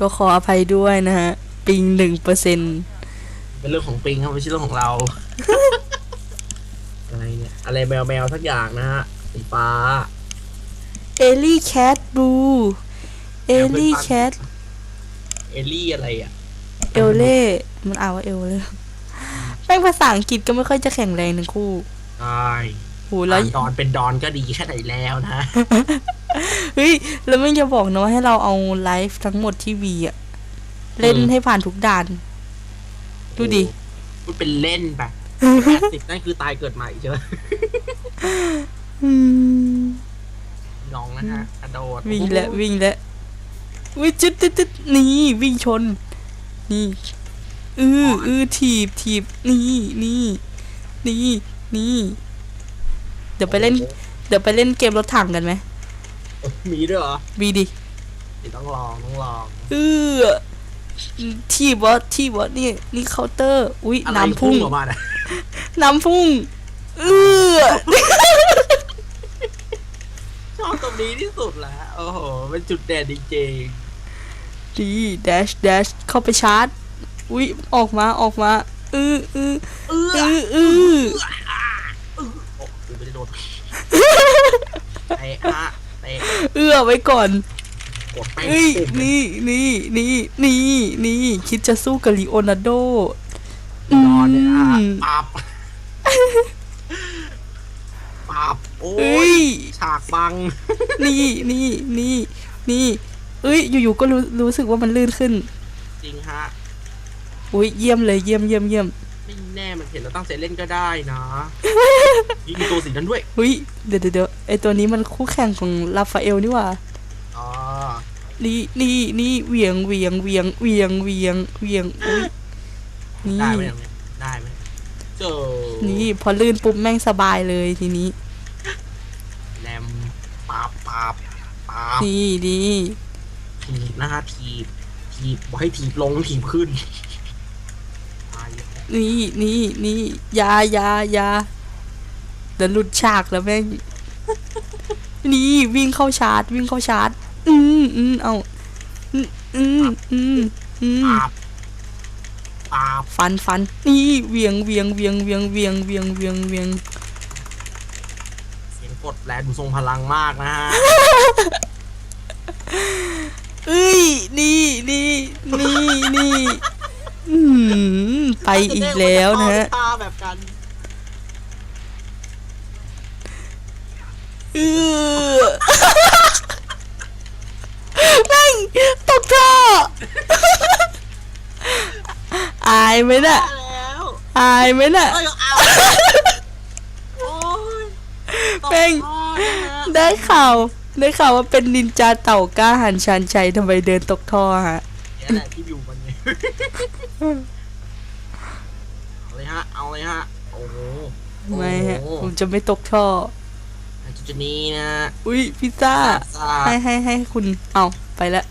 ก็ขออภัยด้วยนะฮะ ปิงหนึ่งเปอร์เซ็นเป็นเรื่องของปิงครับไม่ใช่เรื่องของเรา อะไรเนี่ยอะไรแมวแมวสักอย่างนะฮะสีฟ้าเอลี่แคทบูเอลี่แคทเอลลี่อะไรอะ เอลเล่ มันอ่านว่าเอลเล่แม่งภาษาอังกฤษก็ไม่ค่อยจะแข็งแรงทั้งคู่ใช่โห แล้วอ่านดอนเป็นดอนก็ดีแค่ไหนแล้วนะ เฮ้ย แล้วไม่จะบอกนะว่าให้เราเอาไลฟ์ทั้งหมดที่วีอะเล่นอืมให้ผ่านทุกด่าน ดูดิพูดเป็นเล่นไปแปดสิบนั่นคือตายเกิดใหม่ใช่ไหมอืมน้องนะฮะกระโดดวิ่งแล้ววิ่งแล้ววิ่งจุดจุดจุดนี่วิ่งชน นี่อืออือถีบถีบนี่นี่นี่นี่ เดี๋ยวไปเล่น เดี๋ยวไปเล่นเกมรถถังกันไหมมีด้วยเหรอวีดิเดี๋ยวต้องลองต้องลองเออที่บอสที่บอสนี่นี่เคาน์เตอร์ อุ้ยอะไรน้ำพุ่งออกมาเนี่ยน้ำพุ่งเออชอบตรงนี้ที่สุดแล้วโอ้โหเป็นจุดเด่นจริงดีแดชแดชเข้าไปชาร์จ อุ้ยออกมาออกมาเออเออๆเอเอออเออ โอ้กูไม่ได้โดนเตะฮะเตะ เอื้อไว้ก่อนกดแป้งเอ้ยปุ่มนี่นี่นี่นี่นี่คิดจะสู้กับลีโอนาร์โด นอนเนี่ยนะฮะอืม ปับปับโอ้เอ้ย ยฉากบัง นี่นี่นี่นี่เอ้ย อยู่ๆก็รู้รู้สึกว่ามันลื่นขึ้น จริงฮะ อุ้ยเยี่ยมเลยเยี่ยมเยี่ยมเยี่ยม ไม่แน่มันเห็นแล้วตั้งใจเล่นก็ได้นะ ยิงตัวสีนั้นด้วยอุ้ยเดี๋ยวเดี๋ยวเดี๋ยวไอตัวนี้มันคู่แข่งของลาฟาเอลนี่หว่าอ๋อนี่นี่นี่เหวียงเหวียงเหวียงเหวียงเหวียงเหวียงอุ้ยนี่ได้ไหมเนี่ยได้ไหมเจอนี่พอลื่นปุ๊บแม่งสบายเลยทีนี้ แรมปับปับปับนี่นี่ถีบนะฮะถีบถีบบอกให้ถีบลงถีบขึ้นตายเลย นี่นี่นี่อยาอยาอยาเดี๋ยวหลุดฉากแล้วแม่ง นี่วิ่งเข้าชาร์จ วิ่งเข้าชาร์จ อืมอืมเอาอืมอืมอืมอืมปับปับฟันฟันนี่เหวียงเหวียงเหวียงเหวียงเหวียงเหวียงเหวียงเหวียงเสียงกดแรงดูทรงพลังมากนะฮะเอ้ย นี่นี่นี่นี่ อืมไปอีกแล้วนะฮะตาแบบกันเออแม่งตกท่ออายไหมน่ะแล้วอายไหมน่ะเอ้ยเอาโอ้ยตกแม่งท่อนะฮะได้ข่าวได้ข่าวว่าเป็นนินจาเต่ากล้าหันชันชัยทำไมเดินตกท่อฮะ เนี่ยแหละที่อยู่มันไง เอาเลยฮะ เอาเลยฮะ โอ้โหไม่ฮะโอ้ผโหมจะไม่ตกท่อจุดนี้นะ อุ้ยพิซซ่าซาให้ให้ให้คุณ เอาไปแล้ว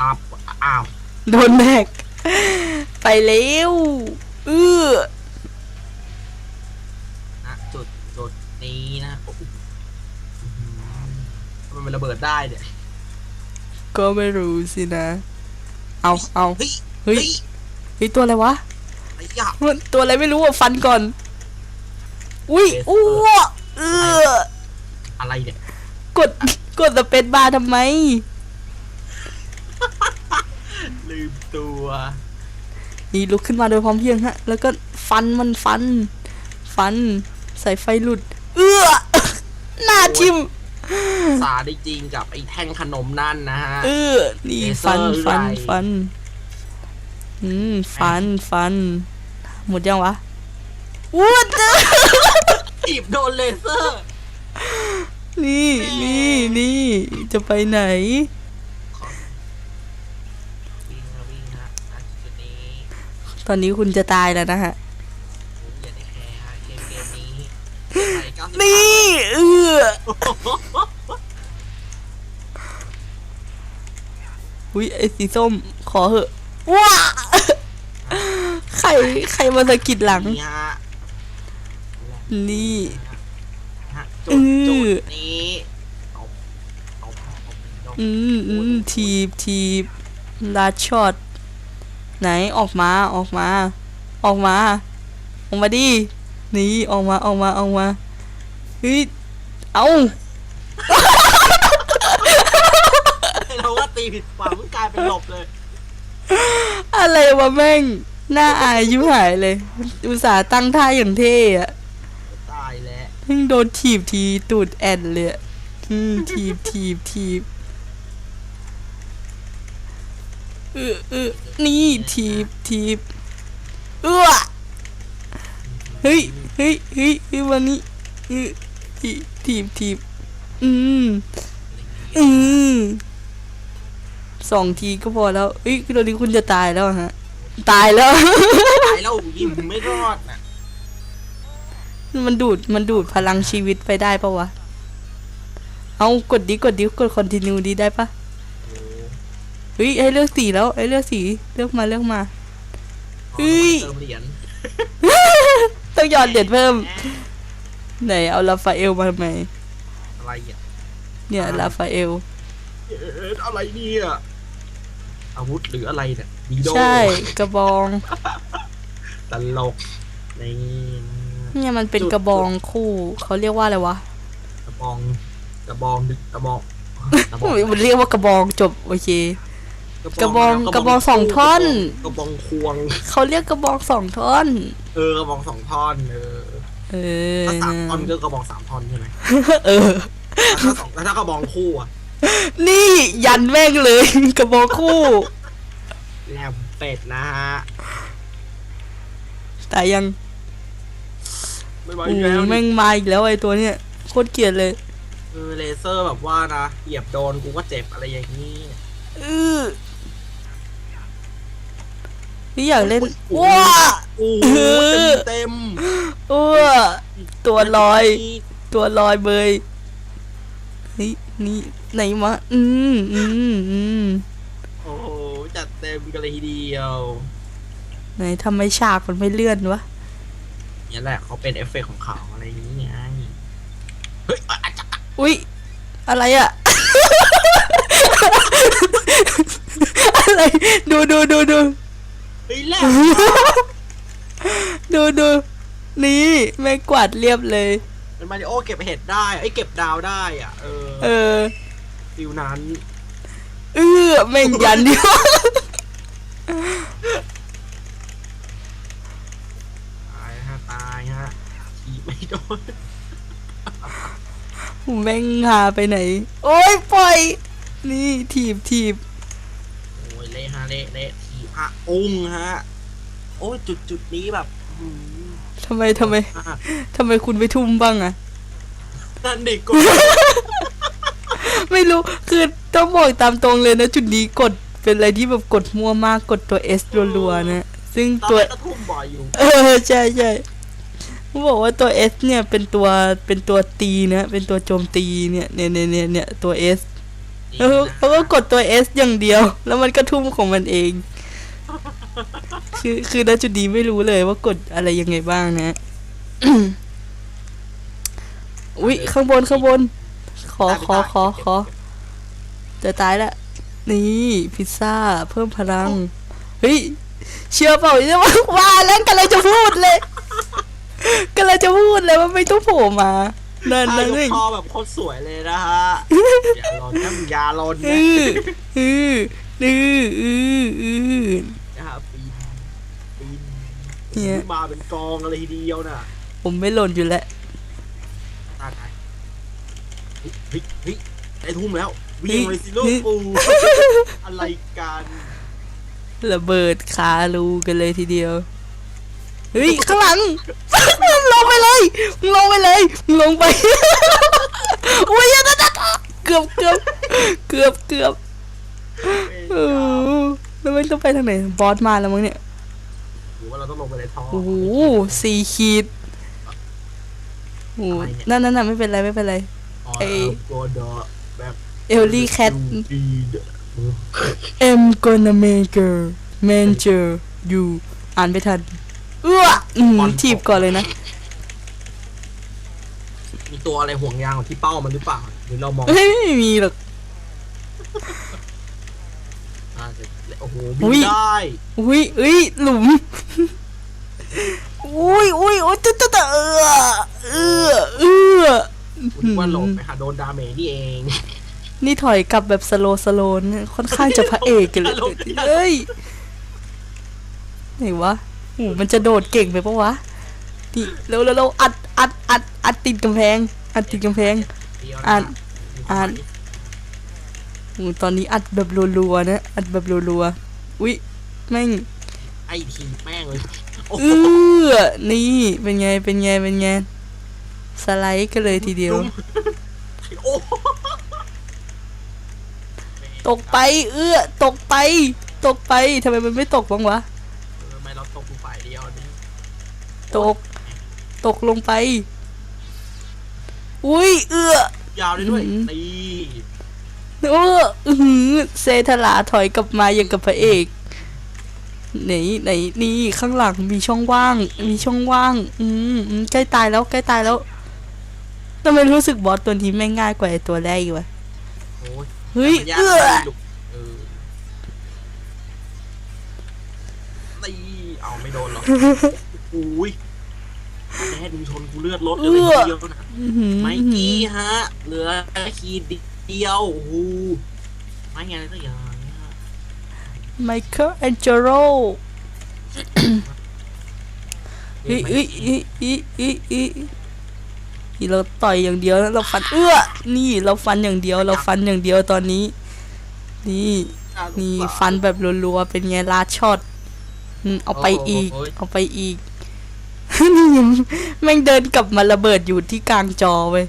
อับอ้าว โดนแบก ไปแล้วเออนะจุดจุดนี้นะโอ้โหอื้อหือทำไมมันระเบิดได้เนี่ย ก็ไม่รู้สินะ เอาเอาเฮ้ยเฮ้ยเฮ้ยตัวอะไรวะไอ้ยะมันตัวอะไรไม่รู้อะฟันก่อน อุ้ยเอสเตอร์อ้วเอออะไรเนี่ยกดกดสเปซบาร์ทำไม ลืมตัว นี่ลุกขึ้นมาโดยพร้อมเพรียงฮะ แล้วก็ฟันมันฟัน ฟัน ใส่ไฟหลุด เอื้อหน้าทิม สาได้จริงกับไอ้แท่งขนมนั่นนะฮะ เออ นี่เลเซฟัอนร์ฟันไรฟัน อืม ฟันฟัน หมดยังวะวูดจีบโดนเลเซอร์ นี่นี่นี่จะไปไหนวิ่งนะวิ่งฮะณจุดนี้ตอนนี้คุณจะตายแล้วนะฮะ นี่เอออุ้ยไอ้สีส้มขอเหอะว้าใครใครมาสะกิดหลัง นี่ฮะนี่ฮะอืจุดอจุดนี้ตบตบตบตบอืมอืมทีบทีบลาช็อตไหนออกมาออกมา ออกมา ออกมาดิหนี่ออกมาออกมาออกมา เฮ้ยเอาเราว่าตีผิดฝั่งมันกลายเป็นหลบเลย อะไรวะแม่งหน้าอายยิบหายเลย อุตส่าห์ตั้งท่าอย่างเท่อะตายแล้วเพิ่งโดนถีบทีตูดแอนเลยอะอืมถีบถีบถีบเออเออนี่ถีบถีบเออเฮ้ยเฮ้ยเฮ้ยเฮ้ยวันนี้เออ ถีบถีบถีบอืมอืมสองทีก็พอแล้วเฮ้ยตอนนี้คุณจะตายแล้วฮะ ตายแล้ว ตายแล้วยิ้มไม่รอดน่ะมันดูดมันดูดพลังชีวิตไปได้ปะวะ เอากดดิกดดิกดคอนติเนียดีได้ปะโอ้เฮ้ยให้เลือกสีแล้วให้เลือกสีเลือกมาเลือกมาเฮ้ยเติมเหรียญต้องหยอดเหรียญเพิ่ม ไหนเอาลาฟาเอลมาทำไมอะไรอะเนี่ยลาฟาเอลเอ๊ะอะไรเนี่ยอาวุธหรืออะไรเนี่ยดีโดใช่กระบองตลกนี่เนี่ยมันเป็นกระบองคู่เขาเรียกว่าอะไรวะกระบองกระบองดึกกระบอกกระบองมันเรียกว่ากระบองจบโอเคกระบองกระบองสองท่อน กระบองควงเขาเรียกกระบองสองท่อน เออกระบองสองท่อนเออ เออถ้าสามท่อนก็กระบองสามท่อนใช่ไหมเออแล้วถ้าสองแล้วถ้ากระบองคู่อะนี่ยันแม่งเลยกระบองคู่แลมเป็ดนะฮะแต่ยังไม่ไหวโอ้อยู่แล้วแม่งมาอีกแล้วไอ้ตัวเนี้ยโคตรเกลียดเลยเออเลเซอร์แบบว่านะเหยียบโดนกูก็เจ็บอะไรอย่างนี้เออ นี่อยากเล่นโอ้ว้าโอ้เออเต็มอ้วตัวลอย ตัวลอยเบยเฮ้ยนี่ไหนมาอืมอืมอืมโอ้โหจัดเต็มกันเลยทีเดียวไหนทำไมฉากมันไม่เลื่อนวะนี่แหละเขาเป็นเอฟเฟกต์ของเขาอะไรอย่างนี้ไงเฮ้ยอะจ๊ะอุ้ยอะไรอะอะไร ดูดูดูดู เฮ้ยแลบดูดูนี่แม่งกวาดเรียบเลยเป็นมาริโอเก็บเห็ดได้ไอ้ยเก็บดาวได้อะ เออเออ ฟิวนั้น เออแม่งยันเดียวตายฮะตายฮะขี่ไม่โดนแม่งหาไปไหน โอ้ยปล่อย นี่ถีบถีบโอ้ยเละฮะเละเละขี่ พระองค์ฮะ โอ้ยจุดจุดนี้แบบอื้อหือทำไมทำไมมากทำไมคุณไปทุ่มบ้างอะ นั่นเด็กกด ไม่รู้ คือต้องบอกตามตรงเลยนะ จุดนี้กดเป็นอะไรที่แบบกดมั่วมากกดตัว S รัวๆนะ ซึ่งตอนตัว แรกก็ทุ่มบ่อยอยู่ เออ ใช่ใช่เขาบอกว่าตัว S เนี่ยเป็นตัวเป็นตัวตีนะ เป็นตัวโจมตีเนี่ยเนี่ยเนี่ยเนี่ยเนี่ยตัว S แล้วเขาก็กดตัว S อย่างเดียว แล้วมันก็ทุ่มของมันเอง คือคือณจุดนี้ไม่รู้เลยว่ากดอะไรยังไงบ้างนะ อุ๊ยข้างบนข้างบน ขอขอขอขอจะตายละ นี่พิซซ่า เพิ่มพลัง เฮ้ย เชื่อเปล่าเนี่ยว่าว่าแล้วกำลังจะพูดเลยกำลังจะพูดเลยว่าไม่ต้องโผล่มานั่นใช่นั่นลูเอกงคอแบบโคตรสวยเลยนะฮะ อย่าลนนะมึงอยาลนอืนะ ออืออืออืออือนะฮะปีนปีนเนี่ยขึ้นมาเป็นกองอะไรทีเดียวน่ะผมไม่หล่นอยู่แล้วตายตายเฮ้ยเฮ้ยไอ้ทุ่มแล้ววิ่งเลยสิลูกเฮ้ยปูอะไรกันระเบิดขารูกันเลยทีเดียว เฮ้ย ข้างหลังลงไปเลยลงไปเลยลงไปอุ้ยนั่นนั่นเกือบเกือบเกือบเกือบ เออแล้วไม่ต้องไปทางไหน บอสมาแล้วมั้งเนี่ยหรือว่าเราต้องลงไปในท่อโอ้โหสี่ขีดโอ้โหอะไรเนี่ยนั่นนั่นน่ะไม่เป็นไรไม่เป็นไรอ๋อไอ้โกดอแบบเอลลี่แคทดีด I'm gonna make her major you อ่านไม่ทันเอื้ออืมทีบก่อนเลยนะ มีตัวอะไรห่วงยางของที่เป้ามันหรือเปล่าหรือเรามอง เฮ้ยไม่มีหรอก อ่าเสร็จแล้ว โอ้โหอุ๊บิยนได้อุ้ยเอ้ยหลุมอุ้ยอุ้ยโอ้ยตึ๊ดตึ๊ดตึ๊ดเออเออเออคุณว่าหลบไปหาโดนดาเมจนี่เอง นี่ถอยกลับแบบสโลสโลนยค่อนข้างจะพระเอกกันเลยเอ้ยไหนวะโอ้มันจะโดดเก่งไปปะวะนี่เร็วเร็วเร็วอัดอัดอัดอัดติดกำแพง อัดติดกำแพงเดียวอ่านะอ่านโอ้ ตอนนี้อัดแบบรัวๆนะอัดแบบรัวๆอุ้ยแม่งไอทีแม่งเลยโอ้เอโหอนี่เป็นไงเป็นไงเป็นไงสไลด์กันเลยทีเดียวลุมโอ้โหตกไปเอื้อตกไป ตกไปทำไมมันไม่ตกบ้างวะเออทำไมเราตกอยู่ฝ่ายเดียวนี่ตก ตกลงไป อุ้ยเอื้อยาวได้ด้วยอื้อหือตี เอออื้อหือเซทลาถอยกลับมาอย่างกับพระเอกไหนไหนนี่ข้างหลังมีช่องว่าง มีช่องว่าง อืมอืมใกล้ตายแล้วใกล้ตายแล้วทำไมรู้สึกบอสตัวนี้แม่งง่ายกว่าไอ้ตัวแรกอีกวะโอ้ยเฮ้ยมันยากเอื้อนะลูกเออตีเอาไม่โดนหรอกอุ้ยแน่ดูชนกูเลือดลดเลยทีเดียวนะอื้อหือไมกี้ฮะ เหลือขีด เดียวโอ้โหไม่ไงอะไรสักอย่างเนี่ยไมเคิลแองเจโรเฮ้ยเฮ้ยเฮ้ยเฮ้ยเฮ้ยเฮ้ยนี่เราต่อยอย่างเดียวแล้วเราฟันเอื้อ นี่เราฟันอย่างเดียวเราฟันอย่างเดียวตอนนี้ นี่นี่ฟันแบบรัวๆเป็นไงลาดช็อตอืมเอาไปอีก เอาไปอีกนี่ยังแม่งเดินกลับมาระเบิดอยู่ที่กลางจอเว้ย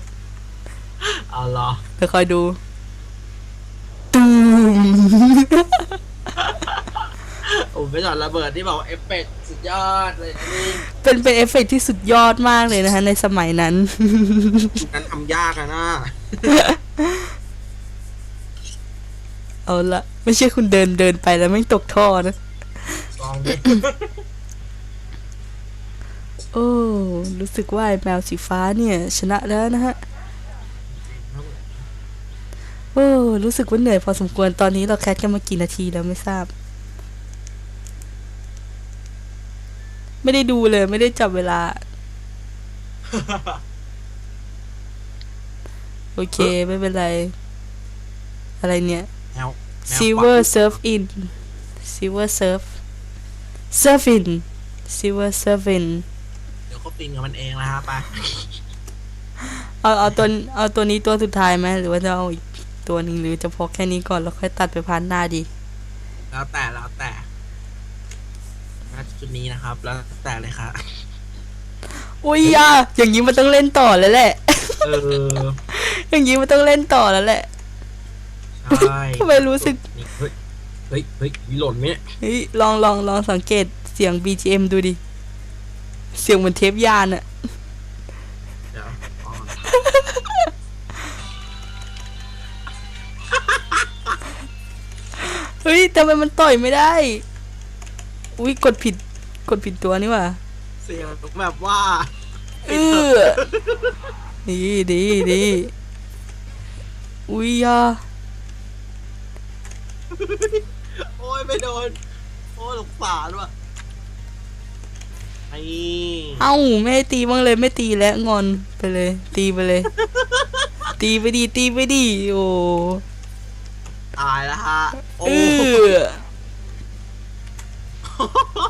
เอาเหรอเดี๋ยวคอยดูตูมโอ้ไม่จอดระเบิดที่บอกเอฟเฟกต์สุดยอดเลยนะนี่เป็นเป็นเอฟเฟกต์ที่สุดยอดมากเลยนะคะในสมัยนั้น นั้นทำยากอะนะเอาละไม่ใช่คุณเดินเดินไปแล้วไม่งตกท่อนะ ลองดิโอ้ รู้สึกว่าไอ้แมวสีฟ้าเนี่ย ชนะแล้วนะฮะ โอ้ รู้สึกว่าเหนื่อยพอสมควรตอนนี้เราแคสกันมากี่นาทีแล้วไม่ทราบ ไม่ได้ดูเลย ไม่ได้จับเวลา โอเค ไม่เป็นไร อะไรเนี่ยแนวแนว Silver Surf In Silver Surf Surf In Silver Surf In เดี๋ยวเขาปิงกับมันเองนะฮะไปเอาเอาตัวเอาตัวนี้ตัวสุดท้ายไหมหรือว่าจะเอาอีก ตัวหนึ่งหรือจะพอแค่นี้ก่อนแล้วค่อยตัดไปพาร์ทหน้าดี แล้วแต่แล้วแต่ณจุดนี้นะครับ แล้วแต่เลยค่ะอุ้ยอะอย่างนี้มันต้องเล่นต่อแล้วแหละ เออ อย่างนี้มันต้องเล่นต่อแล้วแหละใช่ทำไมรู้สึกนี่เฮ้ย เฮ้ยเฮ้ยมีหล่นไหมเนี่ยเฮ้ยลองลองลองสังเกตเสียง BGM ดูดิ เสียงเหมือนเทปยานอะ เฮ้ยทำไมมันต่อยไม่ได้ อุ้ยกดผิด กดผิดตัวนี่หว่าเสียงแบบว่าเออดีดีดีอุ้ยอะโอ้ยไม่โดน โอ้ยสงสารว่ะไอ้เอ้าไม่ให้ตีบ้างเลยไม่ตีแล้วงอนไปเลย ตีไปเลย ตีไปดีตีไปดีโอ้ ตายแล้วฮะ โอ้เออ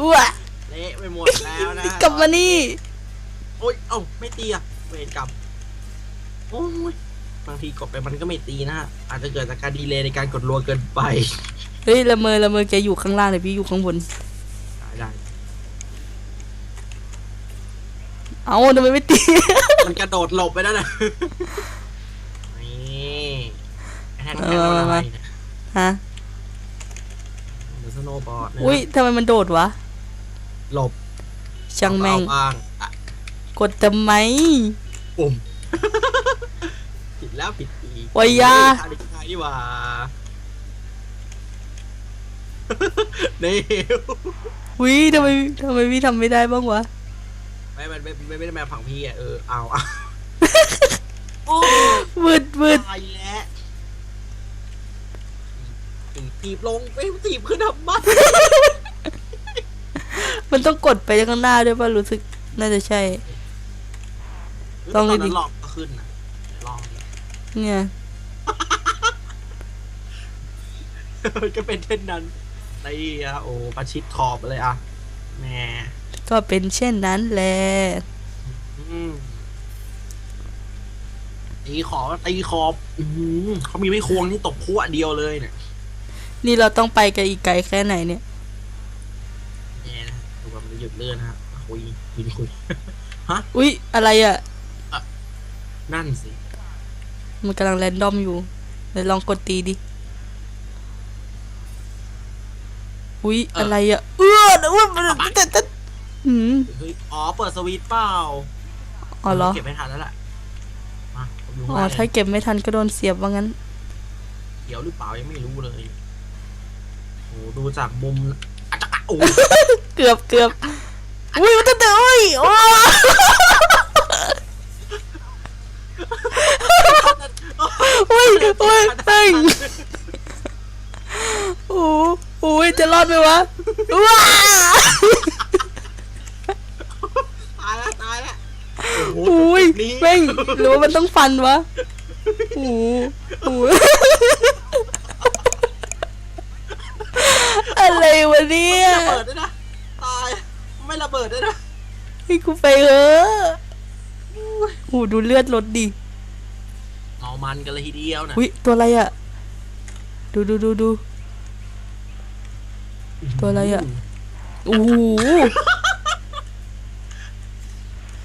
อ้วะเละไปหมดแล้วนะกลับมานี่โอ้ยเอ้าไม่ตีอะเวรกลับโอ้ยบางทีกดไปมันก็ไม่ตีนะฮะอาจจะเกิดจากการดีเลย์ในการกดรัวเกินไป เฮ้ยละเมอละเมอแกอยู่ข้างล่างเลยพี่อยู่ข้างบน ได้ได้เอาทำไมไม่ตี มันกระโดดหลบไปแล้วนะนี่แทงแทงเอาอะไรมาเนี่ย ฮะเดี๋ยวสโนว์บอร์ดเนี่อุ้ยทำไมมันโดดวะหลบช่างแม่ง เอาบ้างอะกดทำไม ปุ่ม ผิดแล้วผิดอีกโอ้ยยาทางนี้ทางนี่หว่า นี่อุ้ยทำไมทำไมพี่ทำไม่ได้บ้างวะ ไม่ไม่ไม่ไม่ไม่ได้มาฝั่งพี่อะเออเอาเอาโอ้วืดวืดตายแล้วตี ถีบลงไม่ถีบขึ้นทำไมมันต้องกดไปข้างหน้าด้วยป่ะรู้สึกน่าจะใช่ลองตดูอนดินั้นลองก็ขึ้นนะลองดิเนี่ยก็เป็นเช่นนั้นไอ้อะโอ้ประชิดขอบเลยอะแหม่ก็เป็นเช่นนั้นแหละอืมตีขอบตีขอบ อืมเขามีไม่ควงนี่ตกพัวเดียวเลยเนี่ย นี่เราต้องไปกันอีกไกลแค่ไหนเนี่ยแหม่นะดูว่ามันจะหยุดเลื่อนนะฮะคุยคุยคุยอุ๊ยอะไรอะ นั่นสิมันกำลังแรนดอมอยู่เดี๋ยวลองกดตีดิ อุ๊ยอะไรอะ เอื้อนะว่ามันแต่แต่อืมเฮ้ยอ๋อ เปิดสวิตช์เปล่าอ๋อเหรอ เก็บไม่ทันแล้วแหละมาผมดูอ๋อว่าถ้าเก็บไม่ทันก็โดนเสียบว่างั้นเขียวหรือเปล่ายังไม่รู้เลย โอ้ดูจากมุมอาจจะโอ้เกือบเกือบอุ้ยมันแต่อุ้ยโอ้อุ้ยอุ้ยเฮ้ยโอ้โอ้ยจะรอดไหมวะว้าตายแล้วตายแล้วโอ้โหอุ้ยจุดนี้แม่งหรือว่ามันต้องฟันวะโอ้โห อะไรวะเนี่ย ระเบิดด้วยนะ ตาย ไม่ระเบิดด้วยนะให้กูไปเถอะโอ้โหดูเลือดลดดิ เอามันกันเลยทีเดียวนะอุ้ยตัวอะไรอะ ดูดูดูดู ตัวอะไรอะ โอ้โห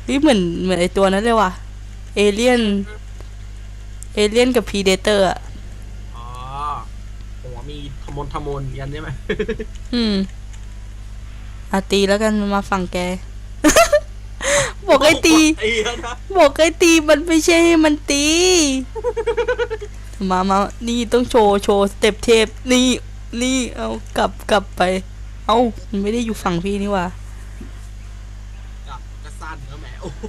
นี่เหมือนเหมือนไอตัวนั้นเลยว่ะ เอเลียน เอเลียนกับพีเดเตอร์อะอ๋อหัว มนทมนยันใช่ไหมอืมอาตีแล้วกันมาฝั่งแก บอกไอ้ตีไอ้เหี้ยนะบอกไอ้ตีมันไม่ใช่ให้มันตี มามานี่ต้องโชว์โชว์สเต็ปเทปนี่นี่เอากลับกลับไป เอามันไม่ได้อยู่ฝั่งพี่นี่หว่ากับกระสั้นแล้วแหมโอ้โห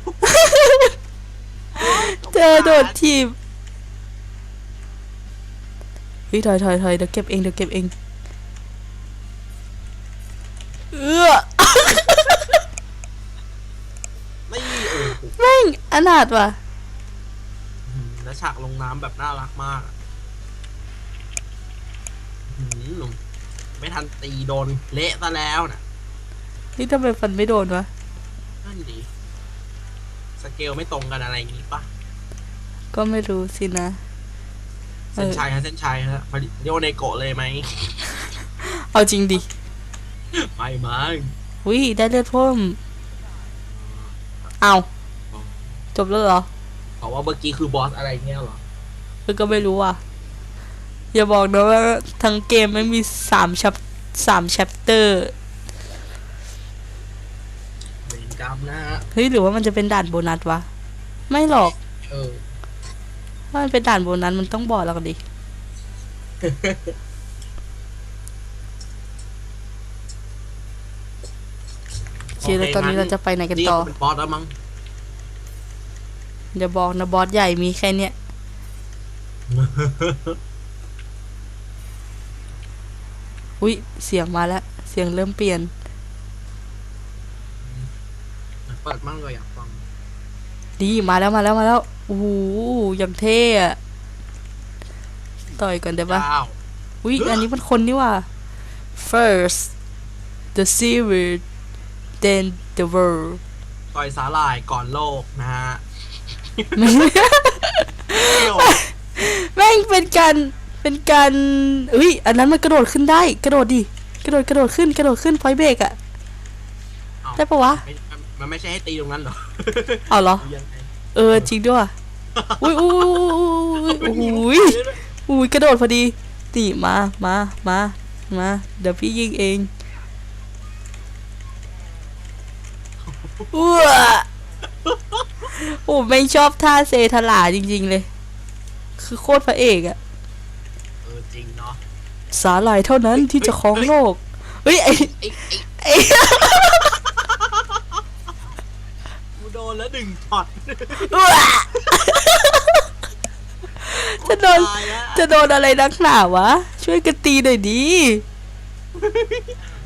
เจอโดดทีบ ฮ้ยถอยถอยถอยเดี๋ยวเก็บเองเดี๋ยวเก็บเองเอื้อไม่โอ้โหแม่งอนาถว่ะอืมแล้วฉากลงน้ำแบบน่ารักมากอะอื้อหือไม่ทันตีโดนเละซะแล้วนะนี่ทำไมฟันไม่โดนวะนั่นดีสเกลไม่ตรงกันอะไรอย่างงี้ปะก็ไม่รู้สินะ เอเส้นอชัยฮะเส้นชัยฮะมาริโยเนโกะเลยไหม เอาจริงดิ ไม่มั้งวิได้เลือดเพิ่ม เอาจบแล้วเหรอเพราะว่าเมื่อกี้คือบอสอะไรเงี้ยเหรอเออก็ไม่รู้อะ อย่าบอกนะว่าทั้งเกมไม่มีสามชัปสามแชปเตอร์เวรกรรมนะฮะ เฮ้ยหรือว่ามันจะเป็นด่านโบนัสวะ ไม่หรอก เออ ถ้ามันเป็นด่านโบนัสมันต้องบอกเราดิ โอเคแล้วตอนนี้เราจะไปไหนกันนี่ต่อเป็นบอสแล้วมั้งอย่าบอกนะบอสใหญ่มีแค่เนี้ย อุ้ยเสียงมาแล้ว เสียงเริ่มเปลี่ยน เปิดมั่งเลยอยากฟัง ดีมาแล้วมาแล้วมาแล้ว โอ้โหอย่างเท่อะต่อยก่อนได้ปะเจ้าอุ้ยอันนี้มันคนนี่ว่า first the series then the world ต่อยสาหร่ายก่อนโลกนะฮะแม่งเที่ยวแม่งเป็นการเป็นการอุ้ยอันนั้นมันกระโดดขึ้นได้ กระโดดดิกระโดดกระโดดขึ้นกระโดดขึ้นพอยเบรกอะเอ้าได้ปะวะไม่มันไม่ใช่ให้ตีตรงนั้นเหรอ เอาเหรอหรือยังไง เออจริงด้วยว่ะอุ้ยอุ้ยอุ้ยอุ้ยอุ้ยกระโดดพอดีนี่มามามามาเดี๋ยวพี่ยิงเองอ้วโอ้ไม่ชอบท่าเซทลาจริง ๆ เลย คือโคตรพระเอกอะเออจริงเนาะสาหร่ายเท่านั้นที่จะครองโลก เฮ้ยไอไอ้ โดนแล้วหนึ่งช็อตอ้วจะโดน ตายแล้วจะโดนอะไรนักหนาวะ ช่วยกันตีหน่อยดิ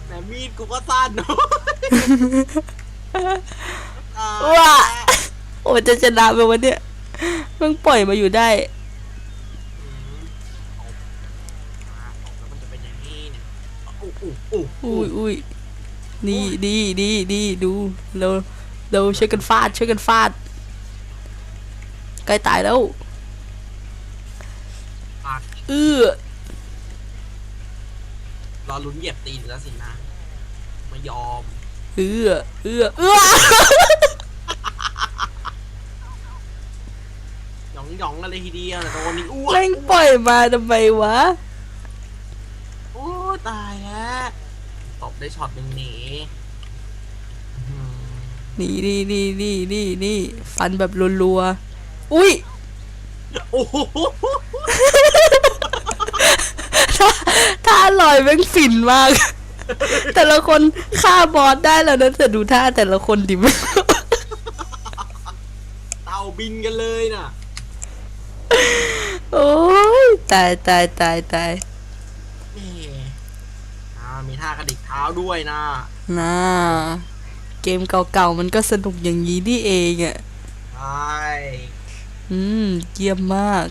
แต่มีดกูก็สั้นเนาะตายว้าโอ้จะชนะไปวันเนี้ยมึงปล่อยมาอยู่ได้อืมตบมาตบแล้วมันจะเป็นอย่างนี้เนี่ยอู้อู้อู้อุ้ยอุ้ยนี่ดีดีดีดูเรา เราช่วยกันฟาดช่วยกันฟาดใกล้ตายแล้วปากเอื้อรอลุ้นเหยียบตีนแล้วสินะไม่ยอมเอื้อเอื้อเอื้อหยองหยองๆกันเลยทีเดียวแต่โดนนี่อ้วแม่งปล่อยมาทำไมวะ โอ้ตายแล้วตบได้ช็อตหนึ่งหนีอืม นี่นี่นี่นี่นี่นี่ฟันแบบรัวๆ อุ้ยโอ้โหถ้าถ้าอร่อยแม่งฝินมาก แต่ละคนฆ่าบอสได้แล้วนะแต่ดูท่าแต่ละคนดิเต่าบินกันเลยน่ะ โอ้ยตายตายตายตายแหมอ่ามีท่ากระดิกเท้าด้วยนะน่า เกมเก่าๆมันก็สนุกอย่างนี้นี่เองอะ ใช่อืม เยี่ยมมาก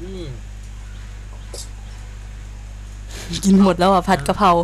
อืม กินหมดแล้วอะ ผัดกะเพราอ